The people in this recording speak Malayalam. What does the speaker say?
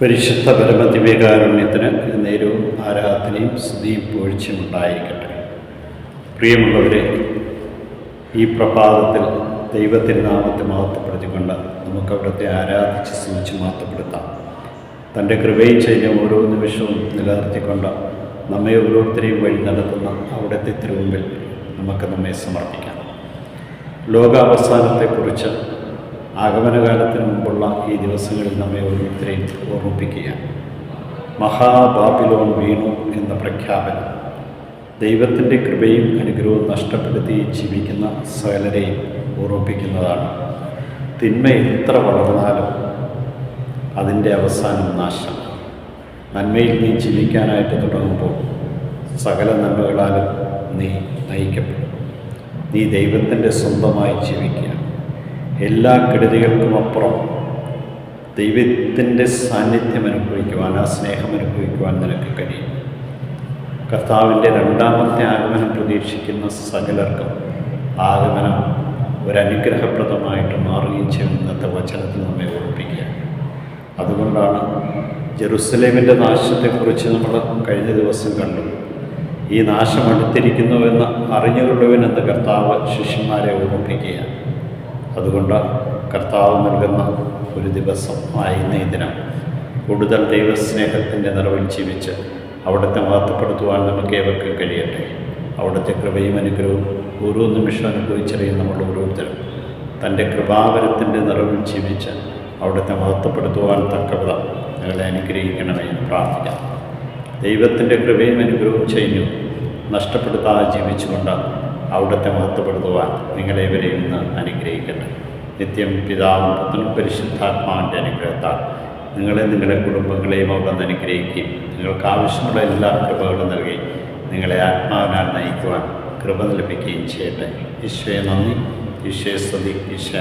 പരിശുദ്ധ പരമദിവ്യകാരുണ്യത്തിന് നേരവും ആരാധനയും സ്തുതിയും പൂഴ്ചയും ഉണ്ടായിരിക്കട്ടെ. പ്രിയമുള്ളവരെ ഈ പ്രഭാതത്തിൽ ദൈവത്തിന്റെ നാമത്തെ മഹത്വപ്പെടുത്തിക്കൊണ്ട് നമുക്ക് അവിടുത്തെ ആരാധിച്ച് സ്തുതിച്ച് മഹത്വപ്പെടുത്താം. തന്റെ കൃപയിൽ ചെയ്യുന്ന ഓരോ നിമിഷവും നിലനിർത്തിക്കൊണ്ട് നമ്മെ ഓരോരുത്തരെയും വഴി നടത്തുന്ന അവിടുത്തെ തിരുമുമ്പിൽ നമുക്ക് നമ്മെ സമർപ്പിക്കാം. ലോകാവസാനത്തെക്കുറിച്ച് ആഗമനകാലത്തിന് മുമ്പുള്ള ഈ ദിവസങ്ങളിൽ നമ്മെ ഓരോരുത്തരെയും ഓർമ്മിപ്പിക്കുകയാണ്. മഹാബാബിലോൺ വീണു എന്ന പ്രഖ്യാപനം. ദൈവത്തിന്റെ കൃപയും അനുഗ്രഹവും നഷ്ടപ്പെടുത്തി ജീവിക്കുന്ന സകലരെയും ഓർമ്മിപ്പിക്കുന്നതാണ്. തിന്മ എത്ര വളർന്നാലും അതിന്റെ അവസാനം നാശം. നന്മയിൽ നീ ജീവിക്കാനായിട്ട് തുടങ്ങുമ്പോൾ സകല നന്മകളാലും നീ നയിക്കപ്പെടും. നീ ദൈവത്തിന്റെ സ്വന്തമായി ജീവിക്കുക എല്ലാ കെടുതികൾക്കും അപ്പുറം ദൈവത്തിന്റെ സാന്നിധ്യം അനുഭവിക്കുവാൻ ആ സ്നേഹം അനുഭവിക്കുവാൻ നിനക്ക് കഴിയും. കർത്താവിന്റെ രണ്ടാമത്തെ ആഗമനം പ്രതീക്ഷിക്കുന്ന സകലർക്കും ആഗമനം ഒരനുഗ്രഹപ്രദമായിട്ട് മാറുകയും ചെയ്യും ഇന്നത്തെ വചനത്തിൽ നമ്മെ ഓർപ്പിക്കുക. അതുകൊണ്ടാണ് ജെറുസലേമിന്റെ നാശത്തെക്കുറിച്ച് നമ്മൾ കഴിഞ്ഞ ദിവസം കണ്ടു. ഈ നാശം അടുത്തിരിക്കുന്നുവെന്ന് അറിഞ്ഞുകൊള്ളുവനെന്ന് കർത്താവ് ശിഷ്യന്മാരെ ഓർമ്മിപ്പിക്കുകയാണ് അതുകൊണ്ട് കർത്താവ് നൽകുന്ന ഒരു ദിവസം ആയിരുന്ന ഈ ദിനം. കൂടുതൽ ദൈവസ്നേഹത്തിന്റെ നിറവിൽ ജീവിച്ച് അവിടുത്തെ മഹത്വപ്പെടുത്തുവാൻ നമുക്ക് ഏവർക്കും കഴിയട്ടെ. അവിടുത്തെ കൃപയും അനുഗ്രഹവും ഓരോ നിമിഷം അനുഭവിച്ചറിയും നമ്മൾ ഓരോരുത്തരും. തന്റെ കൃപാവരത്തിന്റെ നിറവിൽ ജീവിച്ച് അവിടുത്തെ മഹത്വപ്പെടുത്തുവാൻ തക്കവിധം ഞങ്ങളെ അനുഗ്രഹിക്കണമേ എന്ന് പ്രാർത്ഥിക്കാം. ദൈവത്തിന്റെ കൃപയും അനുഗ്രഹവും ചെയ്യും. നഷ്ടപ്പെടുത്താതെ ജീവിച്ചുകൊണ്ട് അവിടുത്തെ മഹത്വപ്പെടുത്തുവാൻ നിങ്ങളേവരെയും ഇന്ന് അനുഗ്രഹിക്കട്ടെ. നിത്യം പിതാവും പുത്രനും പരിശുദ്ധാത്മാവിന്റെ അനുഗ്രഹത്താൽ നിങ്ങളെ നിങ്ങളുടെ കുടുംബങ്ങളെയും അവിടെ നിന്ന് അനുഗ്രഹിക്കുകയും നിങ്ങൾക്ക് ആവശ്യമുള്ള എല്ലാ കൃപകളും നൽകി നിങ്ങളെ ആത്മാവിനാൽ നയിക്കുവാൻ കൃപ ലഭിക്കുകയും ചെയ്യട്ടെ. ഈശോയെ നന്ദി. ഈശോയെ സ്തുതി. ഈശോ